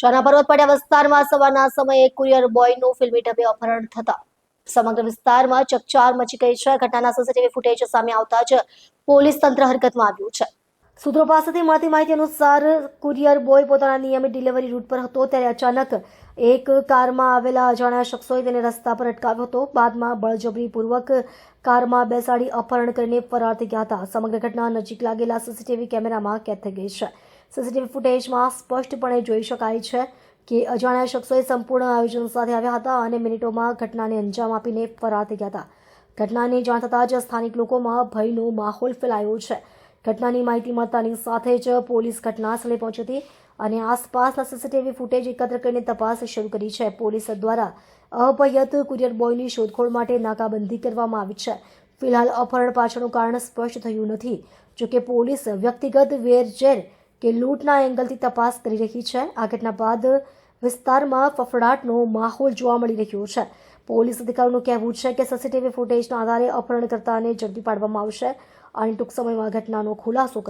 શાના પર્વતપાડિયા વિસ્તારમાં સવારના સમયે કુરિયર બોયનું ફિલ્મી ઢબે અપહરણ થતા. સમગ્ર વિસ્તારમાં ચકચાર મચી ગઈ છે. ઘટનાના સીસીટીવી ફૂટેજ સામે આવતા જ પોલીસ તંત્ર હરકતમાં આવ્યું છે. સૂત્રો પાસેથી મળતી માહિતી અનુસાર કુરિયર બોય પોતાના નિયમિત ડિલિવરી રૂટ પર હતો. ત્યારે અચાનક એક કારમાં આવેલા અજાણ્યા શખ્સોએ તેને રસ્તા પર અટકાવ્યો હતો. બાદમાં બળજબરીપૂર્વક કારમાં બેસાડી અપહરણ કરીને ફરાર થઈ ગયા હતા. સમગ્ર ઘટના નજીક લાગેલા સીસીટીવી કેમેરામાં કેદ થઈ ગઈ છે. સીસીટીવી ફૂટેજમાં સ્પષ્ટપણે જોઈ શકાય છે કે અજાણ્યા શખ્સોએ સંપૂર્ણ આયોજન સાથે આવ્યા હતા અને મિનિટોમાં ઘટનાને અંજામ આપીને ફરાર થઈ ગયા હતા. ઘટનાની જાણ થતાં જ સ્થાનિક લોકોમાં ભયનો માહોલ ફેલાયો છે. ઘટનાની માહિતી મળતાની સાથે જ પોલીસ ઘટનાસ્થળે પહોંચી હતી અને આસપાસના સીસીટીવી ફૂટેજ એકત્ર કરીને તપાસ શરૂ કરી છે. પોલીસ દ્વારા અભયત કુરિયર બોયની શોધખોળ માટે નાકાબંધી કરવામાં આવી છે. ફિલહાલ અપહરણ પાછળનું કારણ સ્પષ્ટ થયું નથી. જોકે પોલીસ વ્યક્તિગત વેરઝેર કે લૂંટના એંગલથી તપાસ કરી રહી છે. આ ઘટના બાદ વિસ્તારમાં ફફડાટનો માહોલ જોવા મળી રહ્યો છે. પોલીસ અધિકારીનું કહેવું છે કે સીસીટીવી ફૂટેજના આધારે અપહરણકર્તાને ઝડપી પાડવામાં આવશે. અને ટૂંક સમયમાં ઘટનાનો ખુલાસો